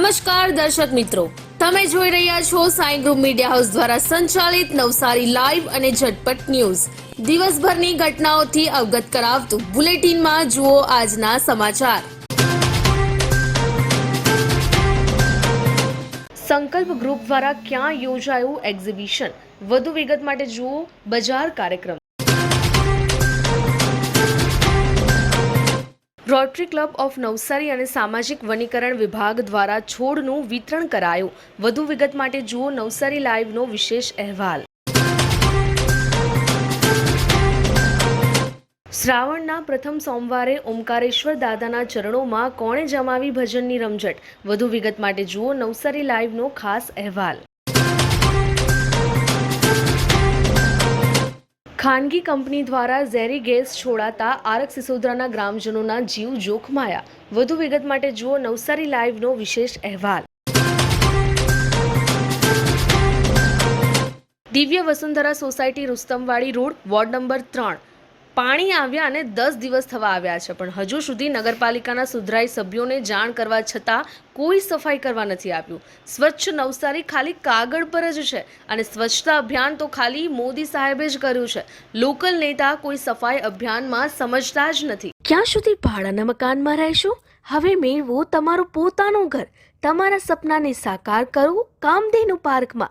નમસ્કાર દર્શક મિત્રો. તમે જોઈ રહ્યા છો સાઈ ગ્રુપ મીડિયા હાઉસ દ્વારા સંચાલિત નવસારી લાઈવ અને ઝટપટ ન્યૂઝ. દિવસભરની ઘટનાઓથી અવગત કરાવતું બુલેટિનમાં જુઓ આજના સમાચાર. સંકલ્પ ગ્રુપ દ્વારા ક્યાં યોજાયું એક્ઝિબિશન? વધુ વિગત માટે જુઓ બજાર કાર્યક્રમ. રોટરી ક્લબ ઓફ નવસારી અને સામાજિક વનીકરણ વિભાગ દ્વારા છોડનું વિતરણ કરાયું. વધુ વિગત માટે જુઓ નવસારી લાઈવનો વિશેષ અહેવાલ. શ્રાવણના પ્રથમ સોમવારે ઓમકારેશ્વર દાદાના ચરણોમાં કોણે જમાવી ભજનની રમઝટ? વધુ વિગત માટે જુઓ નવસારી લાઈવનો ખાસ અહેવાલ. ખાનગી કંપની દ્વારા ઝેરી ગેસ છોડાતા આરક સિસોદરાના ગ્રામજનોના જીવ જોખમાયા. વધુ વિગત માટે જુઓ નવસારી લાઈવનો વિશેષ અહેવાલ. Divya Vasundhara society Rustamwadi road, ward number ત્રણ. પાણી આવ્યા અને દસ દિવસ થવા આવ્યા છે. પણ હજુ સુધી નગરપાલિકાના સુધરાઈ સભ્યોને જાણ કરવા છતાં કોઈ સફાઈ કરવા નથી આપ્યું સ્વચ્છ નવસારી ખાલી કાગળ પર જ છે અને સ્વચ્છતા અભિયાન તો ખાલી મોદી સાહેબે જ કર્યું છે. લોકલ નેતા કોઈ સફાઈ અભિયાનમાં સમજતા જ નથી. ક્યાં સુધી ભાડાના મકાનમાં રહેશો? હવે મેળવો તમારું પોતાનું ઘર. તમારા સપનાને સાકાર કરો કામધેનુ પાર્કમાં.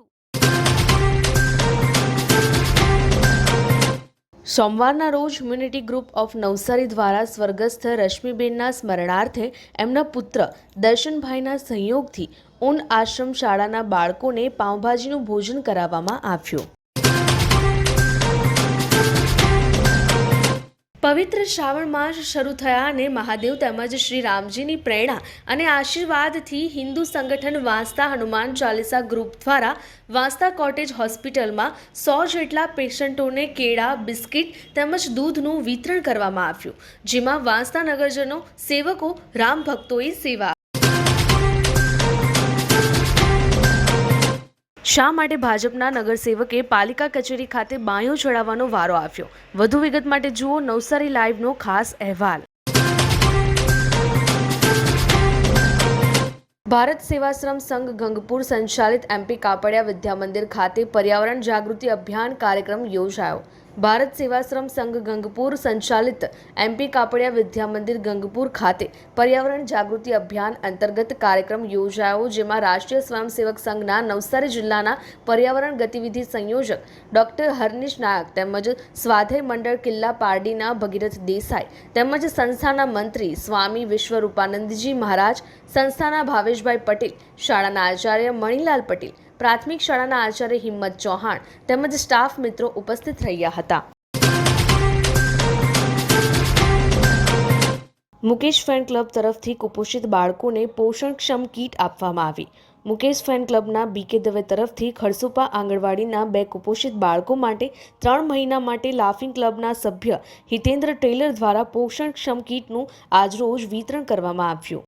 સોમવારના રોજ હ્યુમિનિટી ગ્રુપ ઓફ નવસારી દ્વારા સ્વર્ગસ્થ રશ્મિબેનના સ્મરણાર્થે એમના પુત્ર દર્શનભાઈના સંયોગથી ઉન આશ્રમ શાળાના બાળકોને પાઉંભાજીનું ભોજન કરાવવામાં આવ્યું. પવિત્ર શ્રાવણ માસ શરૂ થયા અને મહાદેવ તેમજ શ્રી રામજીની પ્રેરણા અને આશીર્વાદથી હિન્દુ સંગઠન વાંસતા હનુમાન ચાલીસા ગ્રુપ દ્વારા વાંસતા કોટેજ હોસ્પિટલમાં સો જેટલા પેશન્ટોને કેળા, બિસ્કિટ તેમજ દૂધનું વિતરણ કરવામાં આવ્યું, જેમાં વાંસતા નગરજનો, સેવકો રામ ભક્તોએ સેવા શા માટે ભાજપના નગરસેવકે પાલિકા કચેરી ખાતે બાંયો ચડાવવાનો વારો આવ્યો? વધુ વિગત માટે જુઓ નવસારી લાઈવનો ખાસ અહેવાલ. ભારત સેવાશ્રમ સંઘ ગંગપુર સંચાલિત એમપી કાપડિયા વિદ્યામંદિર ખાતે પર્યાવરણ જાગૃતિ અભિયાન કાર્યક્રમ યોજાયો. ભારત સેવાશ્રમ સંઘ ગંગપુર સંચાલિત એમપી કાપડિયા વિદ્યામંદિર ગંગપુર ખાતે પર્યાવરણ જાગૃતિ અભિયાન અંતર્ગત કાર્યક્રમ યોજાયો, જેમાં રાષ્ટ્રીય સ્વયંસેવક સંઘના નવસારી જિલ્લાના પર્યાવરણ ગતિવિધિ સંયોજક ડોક્ટર હરનિશ નાયક તેમજ સ્વાધ્યાય મંડળ કિલ્લા પારડીના ભગીરથ દેસાઈ તેમજ સંસ્થાના મંત્રી સ્વામી વિશ્વરૂપાનંદજી મહારાજ, સંસ્થાના ભાવેશભાઈ પટેલ, શાળાના આચાર્ય મણિલાલ પટેલ પ્રાથમિક શાળાના આચાર્ય હિંમત ચૌહાણ તેમજ સ્ટાફ મિત્રો ઉપસ્થિત રહ્યા હતા. મુકેશ ફેન ક્લબ તરફથી કુપોષિત બાળકોને પોષણક્ષમ કીટ આપવામાં આવી. મુકેશ ફેન ક્લબના બીકે દવે તરફથી ખડસુપા આંગણવાડીના બે કુપોષિત બાળકો માટે ત્રણ મહિના માટે લાફિંગ ક્લબના સભ્ય હિતેન્દ્ર ટેલર દ્વારા પોષણક્ષમ કીટનું આજરોજ વિતરણ કરવામાં આવ્યું.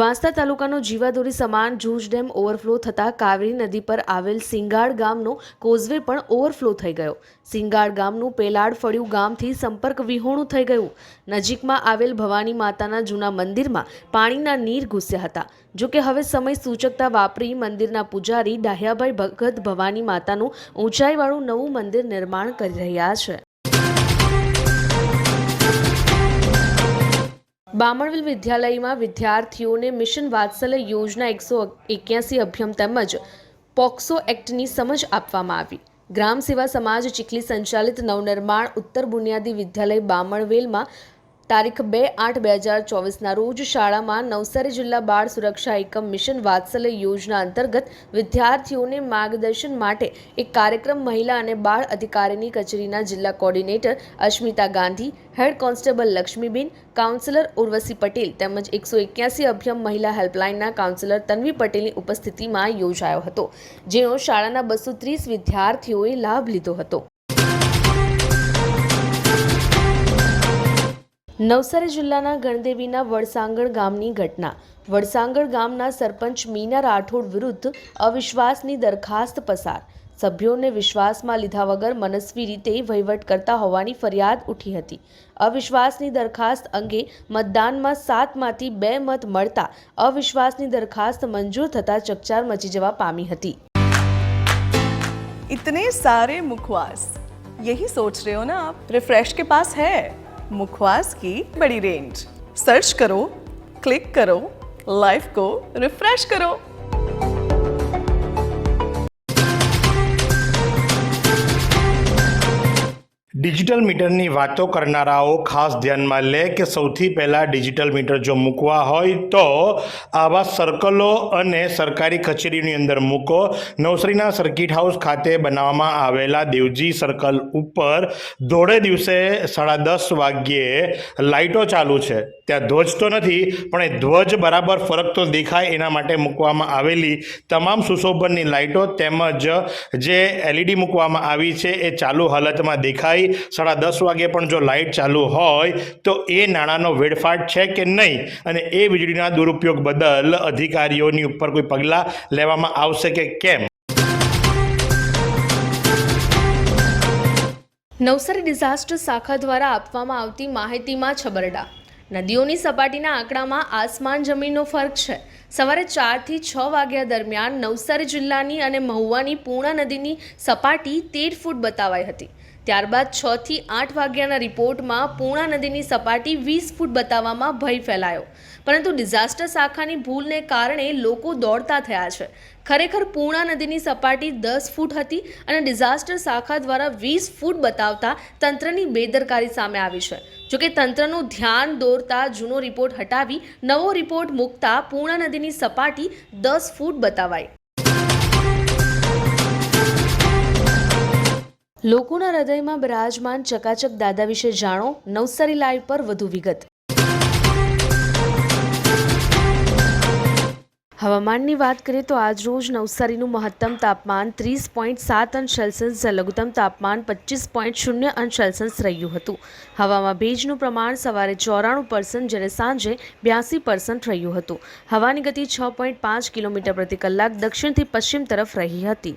વાંસદા તાલુકાનો જીવાદોરી સમાન જૂજ ડેમ ઓવરફ્લો થતાં કાવેરી નદી પર આવેલ સિંગાડ ગામનો કોઝવે પણ ઓવરફ્લો થઈ ગયો. સિંગાડ ગામનું પેલાડ ફળિયું ગામથી સંપર્ક વિહોણું થઈ ગયું. નજીકમાં આવેલ ભવાની માતાના જૂના મંદિરમાં પાણીના નીર ઘૂસ્યા હતા. જો કે હવે સમય સૂચકતા વાપરી મંદિરના પૂજારી ડાહ્યાભાઈ ભગત ભવાની માતાનું ઊંચાઈવાળું નવું મંદિર નિર્માણ કરી રહ્યા છે. બામણવેલ વિદ્યાલયમાં વિદ્યાર્થીઓને મિશન વાત્સલ્ય યોજના એકસો એક્યાસી અભ્યમ તેમજ પોક્સો એક્ટની સમજ આપવામાં આવી. ગ્રામ સેવા સમાજ ચીખલી સંચાલિત નવનિર્માણ ઉત્તર બુનિયાદી વિદ્યાલય બામણવેલમાં તારીખ બે આઠ બે હજાર ચોવીસના રોજ શાળામાં નવસારી જિલ્લા બાળ સુરક્ષા એકમ મિશન વાત્સલ્ય યોજના અંતર્ગત વિદ્યાર્થીઓને માર્ગદર્શન માટે એક કાર્યક્રમ મહિલા અને બાળ અધિકારીની કચેરીના જિલ્લા coordinator Ashmita Gandhi, head constable Laxmiben, councillor Urvashi Patel તેમજ એકસો એક્યાસી અભ્યમ મહિલા હેલ્પલાઇનના કાઉન્સિલર તન્વી પટેલની ઉપસ્થિતિમાં યોજાયો હતો જેનો શાળાના બસો ત્રીસ વિદ્યાર્થીઓએ લાભ લીધો હતો. નવસારી જિલ્લાના ગણદેવીના વડસાંગણ ગામની ઘટના વડસાંગણ ગામના સરપંચ મીના રાઠોડ વિરુદ્ધ અવિશ્વાસની દરખાસ્ત પસાર સભ્યોને વિશ્વાસમાં લીધા વગર મનસ્વી રીતે વહીવટ કરતા હોવાની ફરિયાદ ઉઠી હતી અવિશ્વાસની દરખાસ્ત અંગે મતદાનમાં સાતમાંથી બે મત મળતા અવિશ્વાસની દરખાસ્ત મંજૂર થતાં ચકચાર મચી જવા પામી હતી इतने सारे मुखवास यही सोच रहे हो ना आप रिफ्रेश के पास है मुखवास की बड़ी रेंज सर्च करो क्लिक करो लाइफ को रिफ्रेश करो ડિજિટલ મીટરની વાતો કરનારાઓ ખાસ ધ્યાનમાં લે કે સૌથી પહેલાં ડિજિટલ મીટર જો મૂકવા હોય તો આવા સર્કલો અને સરકારી કચેરીની અંદર મૂકો. નવસરીના સર્કિટ હાઉસ ખાતે બનાવવામાં આવેલા દેવજી સર્કલ ઉપર ધોળે દિવસે સાડા દસ વાગ્યે લાઇટો ચાલુ છે. ત્યાં ધ્વજ તો નથી, પણ એ ધ્વજ બરાબર ફરક તો દેખાય એના માટે મૂકવામાં આવેલી તમામ સુશોભનની લાઇટો તેમજ જે એલઈડી મૂકવામાં આવી છે એ ચાલુ હાલતમાં દેખાય. સાડા દસ વાગે પણ જો લાઇટ ચાલુ હોય તો એ નાણાંનો વેડફાટ છે કે નહીં? અને એ વીજળીના દુરુપયોગ બદલ અધિકારીઓની ઉપર કોઈ પગલાં લેવામાં આવશે કે કેમ? નવસારી ડિઝાસ્ટર શાખા દ્વારા આપવામાં આવતી માહિતીમાં છબરડા. નદીઓની સપાટીના આંકડામાં આસમાન જમીનનો ફરક છે. સવારે ચારથી છ વાગ્યા દરમિયાન નવસારી જિલ્લાની અને મહુવાની પૂર્ણા નદીની સપાટી તેર ફૂટ બતાવાઈ હતી. ત્યારબાદ છ થી આઠ વાગ્યાના રિપોર્ટમાં પૂર્ણા નદીની સપાટી વીસ ફૂટ બતાવવામાં ભય ફેલાયો. પરંતુ ડિઝાસ્ટર શાખાની ભૂલને કારણે લોકો દોડતા થયા છે. ખરેખર પૂર્ણા નદીની સપાટી દસ ફૂટ હતી અને ડિઝાસ્ટર શાખા દ્વારા વીસ ફૂટ બતાવતા તંત્રની બેદરકારી સામે આવી છે. જોકે તંત્રનું ધ્યાન દોરતા જૂનો રિપોર્ટ હટાવી નવો રિપોર્ટ મૂકતા પૂર્ણા નદીની સપાટી દસ ફૂટ બતાવાઈ. લોકોના હૃદયમાં બિરાજમાન ચકાચક દાદા વિશે જાણો નવસારી લાઈવ પર વધુ વિગત. હવામાનની વાત કરીએ તો આજ રોજ નવસારીનું મહત્તમ તાપમાન ત્રીસ પોઈન્ટ સાત અંશ સેલ્સિયસ, લઘુત્તમ તાપમાન પચીસ પોઈન્ટ શૂન્ય અંશ સેલ્સિયસ રહ્યું હતું. હવામાં ભેજનું પ્રમાણ સવારે ચોરાણું પર્સન્ટ જ્યારે સાંજે બ્યાસી પર્સન્ટ રહ્યું હતું. હવાની ગતિ છ પોઈન્ટ પાંચ કિલોમીટર પ્રતિ કલાક દક્ષિણથી પશ્ચિમ તરફ રહી હતી.